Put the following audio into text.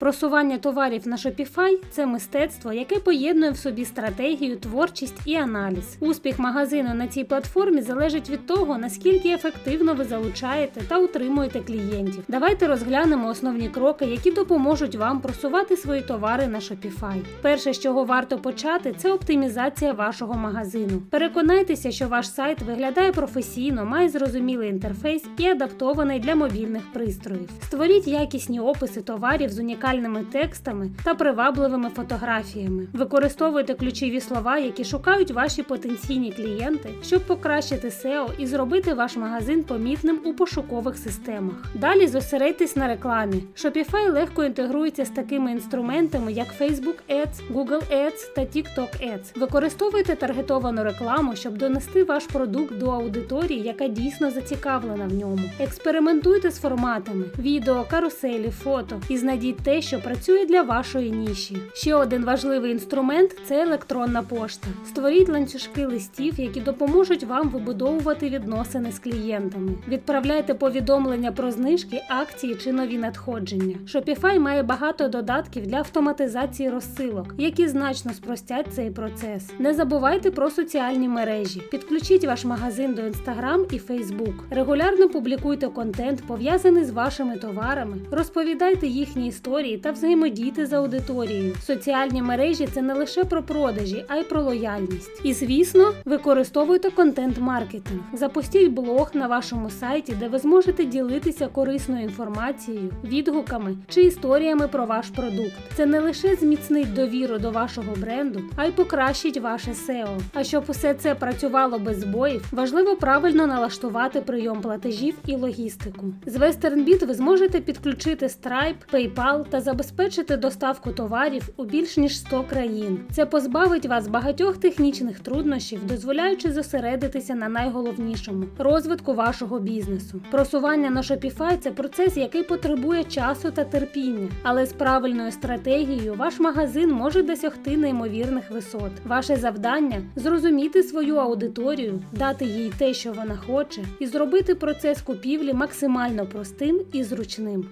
Просування товарів на Shopify – це мистецтво, яке поєднує в собі стратегію, творчість і аналіз. Успіх магазину на цій платформі залежить від того, наскільки ефективно ви залучаєте та утримуєте клієнтів. Давайте розглянемо основні кроки, які допоможуть вам просувати свої товари на Shopify. Перше, з чого варто почати, це оптимізація вашого магазину. Переконайтеся, що ваш сайт виглядає професійно, має зрозумілий інтерфейс і адаптований для мобільних пристроїв. Створіть якісні описи товарів з унікальними текстами та привабливими фотографіями. Використовуйте ключові слова, які шукають ваші потенційні клієнти, щоб покращити SEO і зробити ваш магазин помітним у пошукових системах. Далі зосередьтесь на рекламі. Shopify легко інтегрується з такими інструментами, як Facebook Ads, Google Ads та TikTok Ads. Використовуйте таргетовану рекламу, щоб донести ваш продукт до аудиторії, яка дійсно зацікавлена в ньому. Експериментуйте з форматами відео, каруселі, фото і знайдіть те, що працює для вашої ніші. Ще один важливий інструмент це електронна пошта. Створіть ланцюжки листів, які допоможуть вам вибудовувати відносини з клієнтами. Відправляйте повідомлення про знижки, акції чи нові надходження. Shopify має багато додатків для автоматизації розсилок, які значно спростять цей процес. Не забувайте про соціальні мережі. Підключіть ваш магазин до Instagram і Facebook. Регулярно публікуйте контент, пов'язаний з вашими товарами, розповідайте їхні історії та взаємодійте з аудиторією. Соціальні мережі це не лише про продажі, а й про лояльність. І звісно, використовуйте контент-маркетинг. Запустіть блог на вашому сайті, де ви зможете ділитися корисною інформацією, відгуками чи історіями про ваш продукт. Це не лише зміцнить довіру до вашого бренду, а й покращить ваше SEO. А щоб усе це працювало без збоїв, важливо правильно налаштувати прийом платежів і логістику. З WesternBit ви зможете підключити Stripe, PayPal забезпечити доставку товарів у більш ніж 100 країн. Це позбавить вас багатьох технічних труднощів, дозволяючи зосередитися на найголовнішому розвитку вашого бізнесу. Просування на Shopify – це процес, який потребує часу та терпіння, але з правильною стратегією ваш магазин може досягти неймовірних висот. Ваше завдання зрозуміти свою аудиторію, дати їй те, що вона хоче, і зробити процес купівлі максимально простим і зручним.